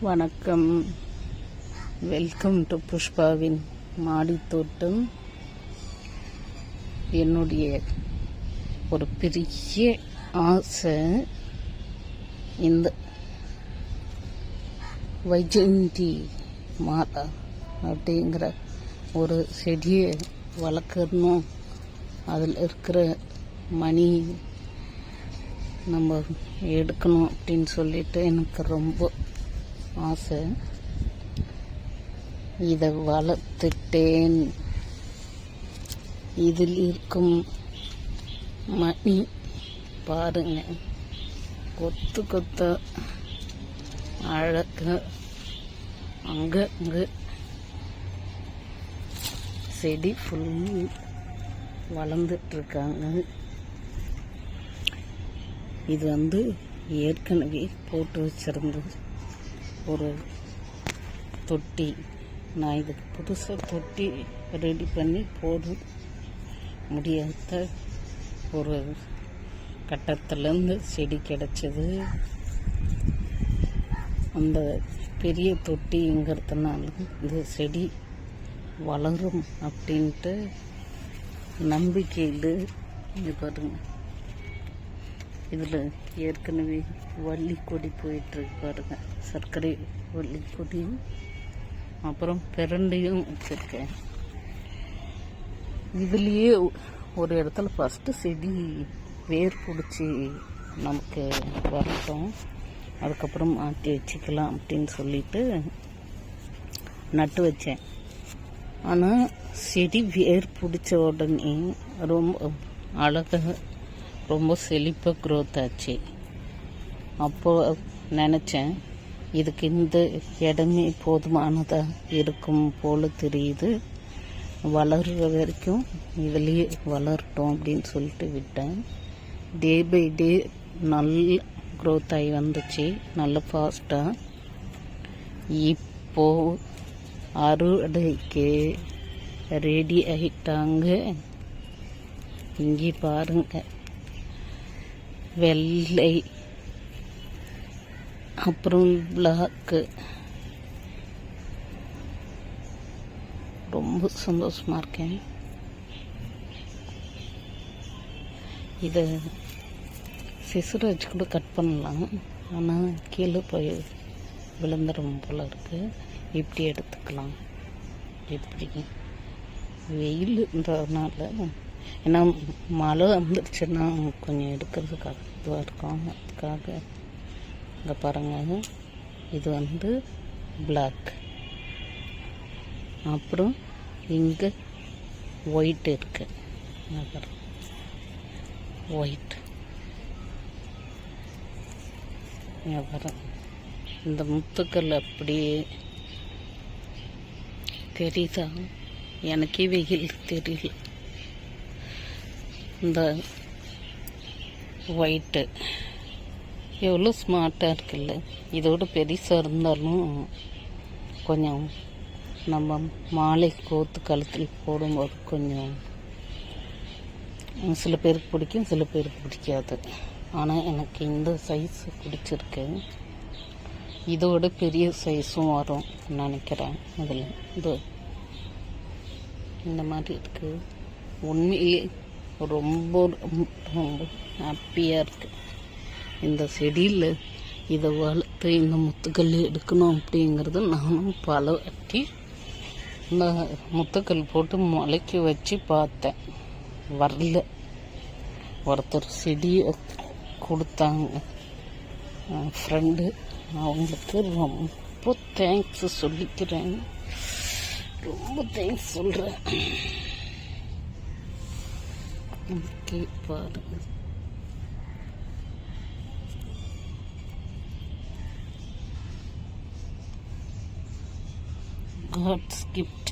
வணக்கம். Welcome to புஷ்பாவின் மாடித்தோட்டம் என்னுடைய ஒரு பெரிய ஆசை இந்த வைஜந்தி மாதா அப்படிங்கிற ஒரு செடியை வளர்க்கணும். அதில் இருக்கிற மணி நம்ம எடுக்கணும் அப்படின்னு சொல்லிட்டு எனக்கு ரொம்ப ஆசை. இதை வளர்த்துட்டேன். இதில் இருக்கும் மணி பாருங்க. கொத்து கொத்த அழக. அங்கங்கு செடி ஃபுல் வளர்ந்துட்டுருக்காங்க இது வந்து ஏற்கனவே போட்டு வச்சிருந்தது. ஒரு தொட்டி. நான் இதுக்கு புதுசாக தொட்டி ரெடி பண்ணி போட முடியாத ஒரு கட்டத்துலேருந்து செடி கிடச்சிது. அந்த பெரிய தொட்டிங்கிறதுனால இந்த செடி வளரும் அப்படின்ட்டு நம்பிக்கையில் இது பாருங்கள் இதில் ஏற்கனவே வள்ளி கொடி போயிட்டுருக்கு பாருங்க. சர்க்கரை வள்ளி கொடியும் அப்புறம் பிரண்டையும் வச்சுருக்கேன். இதுலேயே ஒரு இடத்துல ஃபஸ்ட்டு செடி வேர் பிடிச்சி நமக்கு வரட்டும் அதுக்கப்புறம் மாற்றி வச்சுக்கலாம் அப்படின்னு சொல்லிட்டு நட்டு வச்சேன். ஆனால் செடி வேர் பிடிச்ச உடனே ரொம்ப அழகாக ரொம்ப செழிப்பாக க்ரோத் ஆச்சு. அப்போது நினச்சேன் இதுக்கு இந்த இடமே போதுமானதாக இருக்கும் போல் தெரியுது. வளர்கிற வரைக்கும் இதுலேயே வளரட்டும் அப்படின்னு சொல்லிட்டு விட்டேன். டே பை டே நல்ல க்ரோத் ஆகி வந்துச்சு நல்ல ஃபாஸ்ட்டாக இப்போது அறுவடைக்கு ரெடி ஆகிட்டாங்க இங்கே பாருங்கள் வெள்ளை அப்புறம் பிளாக்கு ரொம்ப சந்தோஷமாக இருக்கேன். இதை சிசுரை வச்சு கூட கட் பண்ணலாம். ஆனால் கீழே போய் விழுந்துடும் போல் இருக்குது இப்படி எடுத்துக்கலாம். இப்படி. இருந்ததுனால ஏன்னா மழை வந்துருச்சுன்னா கொஞ்சம் எடுக்கிறதுக்காக இதுவாக இருக்கும் அதுக்காக இங்கே பாருங்கள் இது வந்து பிளாக் அப்புறம் இங்கே ஒயிட் இருக்குது ஒயிட் வரும் இந்த முத்துக்கள் அப்படியே தெரியுதா? எனக்கே வெயில் தெரியல. இந்த ஒயிட்டு எவ்வளோ ஸ்மார்ட்டாக இருக்குல்ல. இதோட பெருசாக இருந்தாலும் கொஞ்சம் நம்ம மாலை கோத்து கழுத்தில் போடும்போது கொஞ்சம் சில பேருக்கு பிடிக்கும் சில பேருக்கு பிடிக்காது. ஆனால் எனக்கு இந்த சைஸ் பிடிச்சிருக்கு. இதோட பெரிய சைஸும் வரும் நினைக்கிறேன் அதில். இது இந்த மாதிரி இருக்குது உண்மையிலே ரொம்ப ரொம்ப ரொம்ப ஹாப்பியாக இருக்குது இந்த செடியில் இதை வளர்த்து இந்த முத்துக்கல் எடுக்கணும் அப்படிங்கிறது நானும் பல வாட்டி இந்த முத்துக்கல் போட்டு முளைக்க வச்சு பார்த்தேன். வரல. ஒருத்தர் செடியை கொடுத்தாங்க. ஃப்ரெண்டு அவங்களுக்கு ரொம்ப தேங்க்ஸ் சொல்லிக்கிறேன். ரொம்ப தேங்க்ஸ் சொல்கிறேன் ஓகே பாருங்க காட்ஸ் கிஃப்ட்